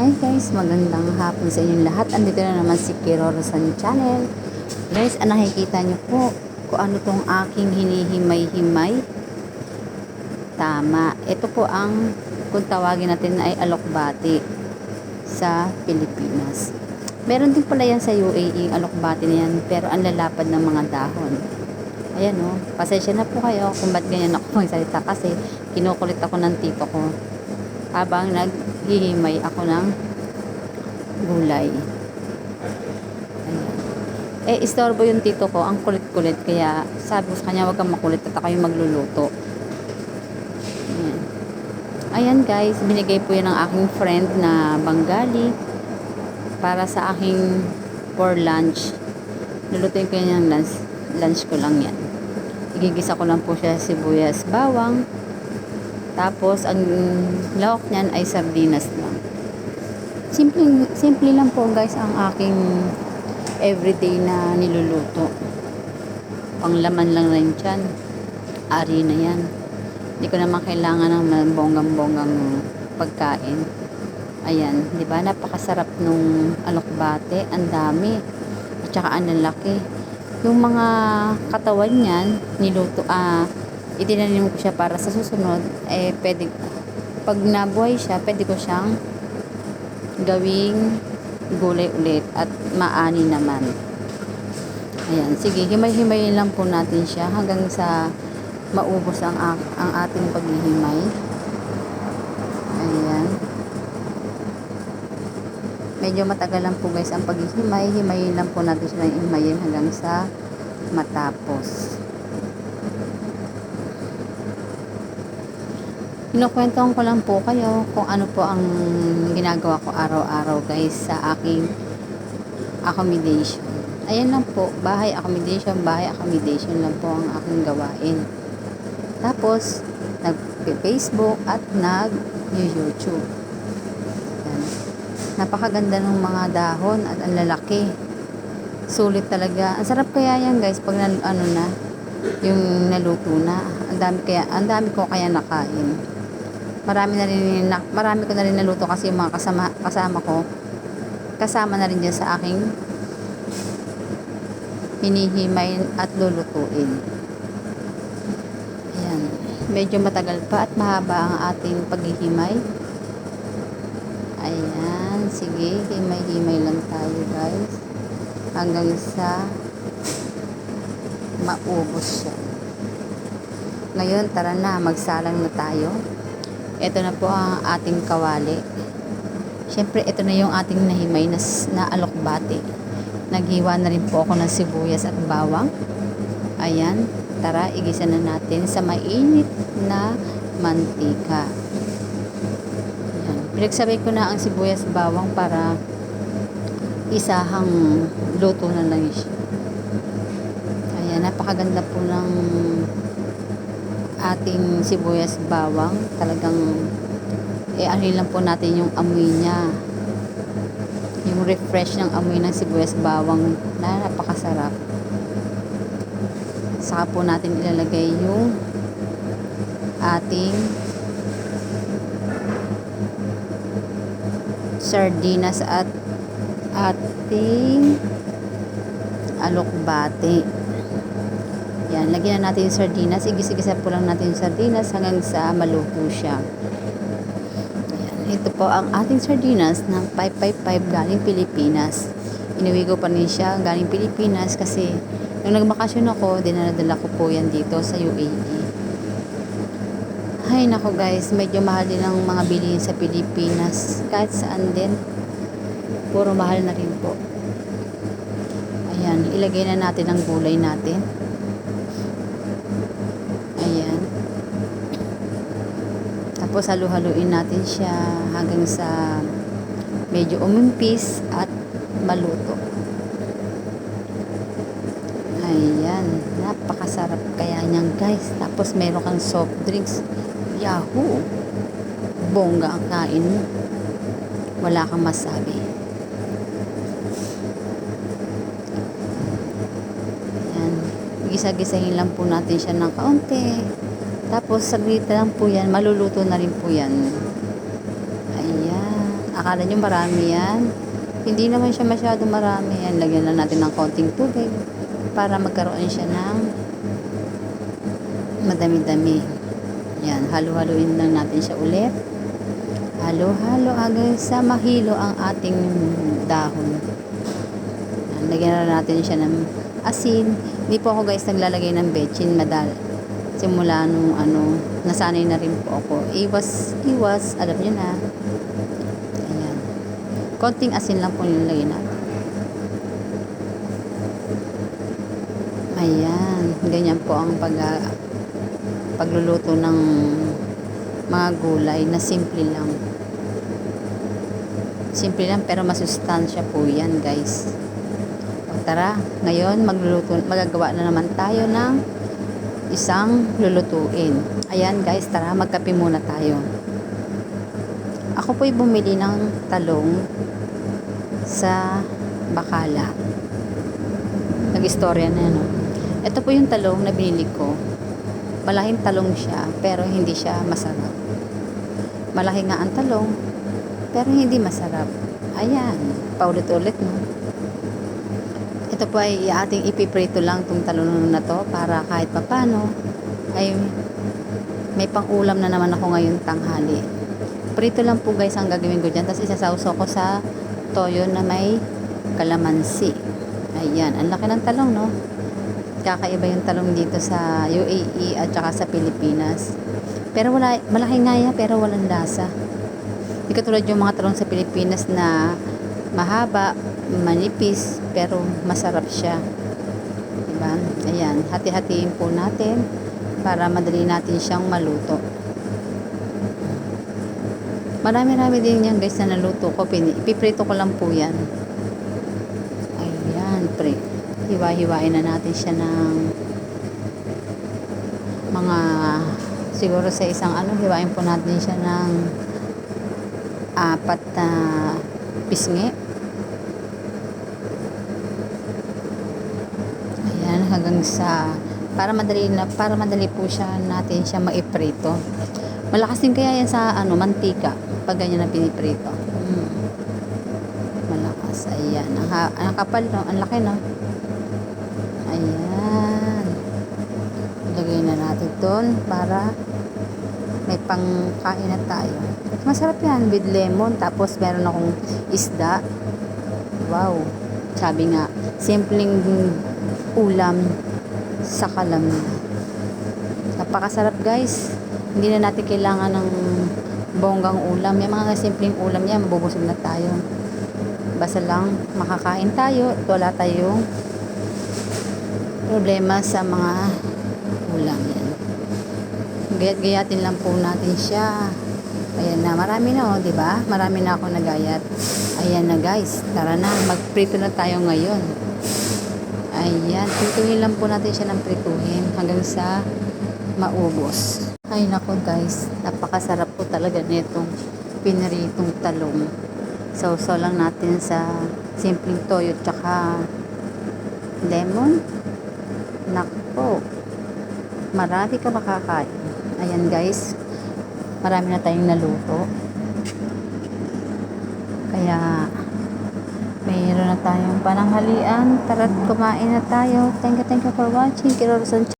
Hi guys, magandang hapon sa inyong lahat. Andito na naman si Kiroro sa channel. Guys, ah, nakikita niyo po kung ano tong aking hinihimay-himay. Tama. Ito po ang kung tawagin natin ay alokbati sa Pilipinas. Meron din pala yan sa UAE, alokbati na yan, pero ang lalapad ng mga dahon. Ayan o, pasensya na po kayo kung ba't ganyan ako magsalita kasi kinukulit ako ng tito ko habang naghihimay ako ng gulay. Ayan. Eh, istorbo yung tito ko, ang kulit-kulit, kaya sabi ko sa kanya, huwag kang makulit at ako yung magluluto. Ayan. Ayan guys, binigay po yan ng aking friend na Bengali para sa aking for lunch. Lulutuin ko yan yung lunch, lunch ko lang yan. Igigisa ko lang po siya sibuyas, bawang, tapos, ang lahok niyan ay sardinas lang. Simple, simple lang po guys ang aking everyday na niluluto. Panglaman lang rin dyan. Ari na yan. Hindi ko naman kailangan ng bonggang-bonggang pagkain. Ayan, di ba? Napakasarap nung alokbate. Ang dami. At saka ang lalaki. Yung mga katawan niyan, niluto, ah, itinanim ko siya para sa susunod, eh, pwede, pag nabuhay siya, pwede ko siyang gawing gulay ulit at maani naman. Ayan, sige, himay-himayin lang po natin siya hanggang sa maubos ang, ang ating paghihimay. Ayan. Medyo matagal lang po guys ang paghihimay. Himayin lang po natin siya ng himayin hanggang sa matapos. Kinukwentuhan ko lang po kayo kung ano po ang ginagawa ko araw-araw guys sa aking accommodation. Ayan lang po, bahay accommodation, bahay accommodation lang po ang aking gawain. Tapos, nag-Facebook at nag-YouTube. Napakaganda ng mga dahon at ang lalaki. Sulit talaga. Ang sarap kaya yan guys pag ano na, yung naluto na. Ang dami kaya, ang dami ko kaya nakain marami na rin na, marami ko na rin naluto kasi yung mga kasama, kasama ko. Kasama na rin dyan sa aking hinihimay at lulutuin. Ayan. Medyo matagal pa at mahaba ang ating paghihimay. Ayan. Sige himay-himay lang tayo guys. Hanggang sa maubos siya. Ngayon tara na. Magsalang na tayo ito na po ang ating kawali. Siyempre, ito na yung ating nahimay na, na alokbate. Naghiwa na rin po ako ng sibuyas at bawang. Ayan, tara, igisa na natin sa mainit na mantika. Ayan. Pinagsabay ko na ang sibuyas at bawang para isahang luto na lang siya. Ayan, napakaganda po ng ating sibuyas bawang. Talagang eh ano lang po natin yung amoy niya. Yung refresh ng amoy ng sibuyas bawang na napakasarap. Saka po natin ilalagay yung ating sardinas at ating alokbate yan, lagyan na natin yung sardinas. Igis-igisa po lang natin yung sardinas hanggang sa maluto siya. Yan, ito po ang ating sardinas ng 555 galing Pilipinas. Inuwi ko pa rin siya galing Pilipinas kasi nung nagbakasyon ako, dinadala ko po yan dito sa UAE. Hay nako guys, medyo mahal din ang mga bilihin sa Pilipinas. Kahit saan din, puro mahal na rin po. Ayan, ilagay na natin ang gulay natin. Ayan. Tapos halu-haluin natin siya hanggang sa medyo umimpis at maluto. Ayan. Napakasarap kaya niyan guys. Tapos meron kang soft drinks. Yahoo! Bongga ang kain mo. Wala kang masabi. gisa-gisahin lang po natin siya ng kaunti. Tapos, saglit lang po yan. Maluluto na rin po yan. Ayan. Akala nyo marami yan. Hindi naman siya masyado marami. Yan, lagyan lang natin ng konting tubig para magkaroon siya ng madami-dami. Yan, halo-haluin lang natin siya ulit. Halo-halo hanggang sa mahilo ang ating dahon. Yan, lagyan na natin siya ng asin. Hindi po ako guys naglalagay ng bechin madal. Simula nung ano, nasanay na rin po ako. Iwas, iwas, alam niyo na. Ayan. Konting asin lang po nilalagay natin. Ayan. Ganyan po ang pag pagluluto ng mga gulay na simple lang. Simple lang pero masustansya po yan guys. O tara, ngayon magluluto, magagawa na naman tayo ng isang lulutuin. Ayan guys, tara magkape muna tayo. Ako po'y bumili ng talong sa Bakala. Nag-istorya na yan. No? Ito po yung talong na binili ko. Malaking talong siya, pero hindi siya masarap. Malaki nga ang talong, pero hindi masarap. Ayan, paulit-ulit no. Ito po ay ating ipiprito lang tong talong na to para kahit papano ay may pang-ulam na naman ako ngayon tanghali. Prito lang po guys ang gagawin ko dyan. Tapos isasawsaw ko sa toyo na may kalamansi. Ayan, ang laki ng talong no kakaiba yung talong dito sa UAE at saka sa Pilipinas. Pero wala, malaki nga yan, pero walang lasa. Hindi katulad yung mga talong sa Pilipinas na mahaba, manipis, pero masarap siya. Diba? Ayan, hati-hatiin po natin para madali natin siyang maluto. Marami-rami din yan guys na naluto ko. Ipiprito ko lang po yan. Ayan, pre hiwa-hiwain na natin siya ng mga siguro sa isang ano hiwain po natin siya ng apat na pisngi sa para madali na para madali po siya natin siya maiprito malakas din kaya yan sa ano mantika pag ganyan na piniprito hmm. malakas ayan ang, ha- ang kapal no ang laki no Ayan. Ilagay na natin doon para may pangkain na tayo. Masarap yan with lemon. Tapos meron akong isda. Wow. Sabi nga, simpleng ulam sa kalam. Napakasarap guys. Hindi na natin kailangan ng bonggang ulam. Yung mga simpleng ulam yan, mabubusog na tayo. Basta lang makakain tayo at wala tayong problema sa mga ulam yan. Gayat-gayatin lang po natin siya. Ayan na, marami na oh, di ba? Marami na ako nagayat. Ayan na guys, tara na, magprito na tayo ngayon. Ayan, prituhin lang po natin siya ng prituhin hanggang sa maubos. Ay nako guys, napakasarap po talaga nitong pinaritong talong. Sausaw lang natin sa simpleng toyo tsaka lemon. Nakpo. Marami ka makakain. Ayan guys. Marami na tayong naluto. Kaya mayroon na tayong pananghalian. Tara't kumain na tayo. Thank you, thank you for watching. Kirorosan